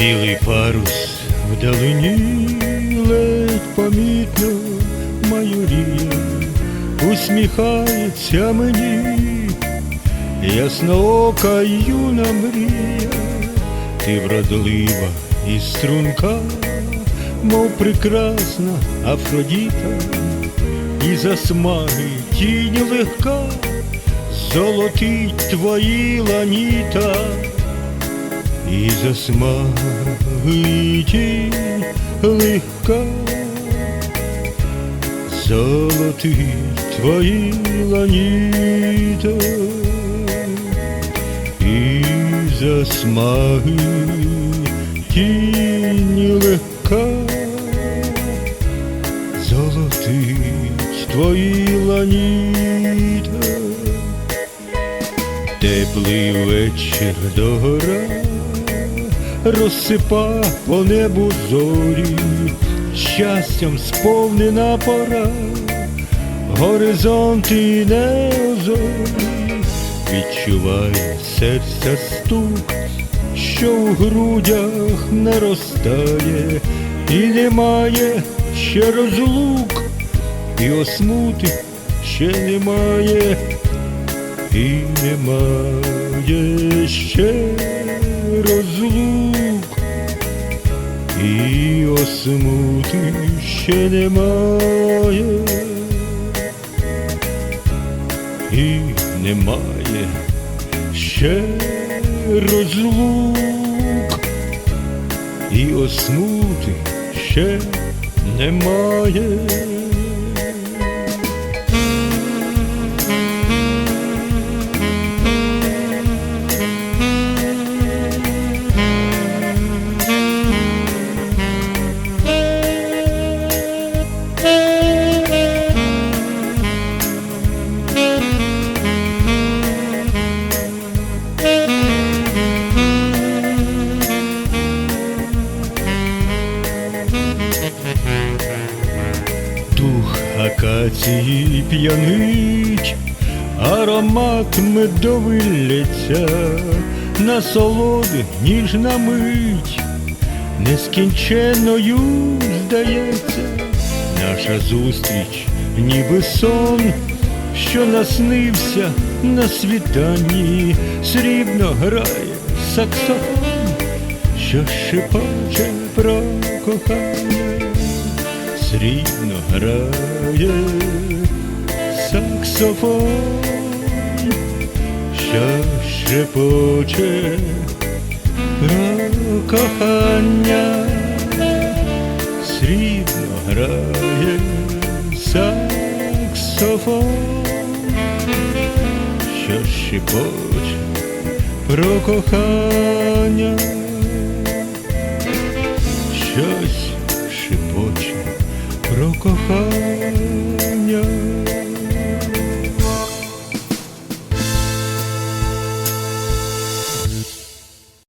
Білий парус вдалині ледь помітно майоріє, усміхається мені, ясноока юна мрія, ти вродлива і струнка, мов прекрасна Афродіта, і засмаги тінь легка, золотить твої ланіта. І засмаги тінь легка, золотить твої ланіта, і засмаги тінь легка, золотить твої ланіта. Теплий вечір догора, розсипа по небу зорі, щастям сповнена пора, горизонти не озорі, відчуває серця стук, що в грудях наростає, і немає ще розлук, і осмути ще немає і немає ще розлук, і осмути ще немає, і немає ще розлук, і осмути ще немає. Дух акації п'янить, аромат медовий лється, насолоди ніжна мить, нескінченною здається, наша зустріч, ніби сон, що наснився на світанні, срібно грає саксофон, що шепоче про кохання срібно грає саксофон, що шепоче про кохання, срібно грає саксофон, що шепоче про кохання.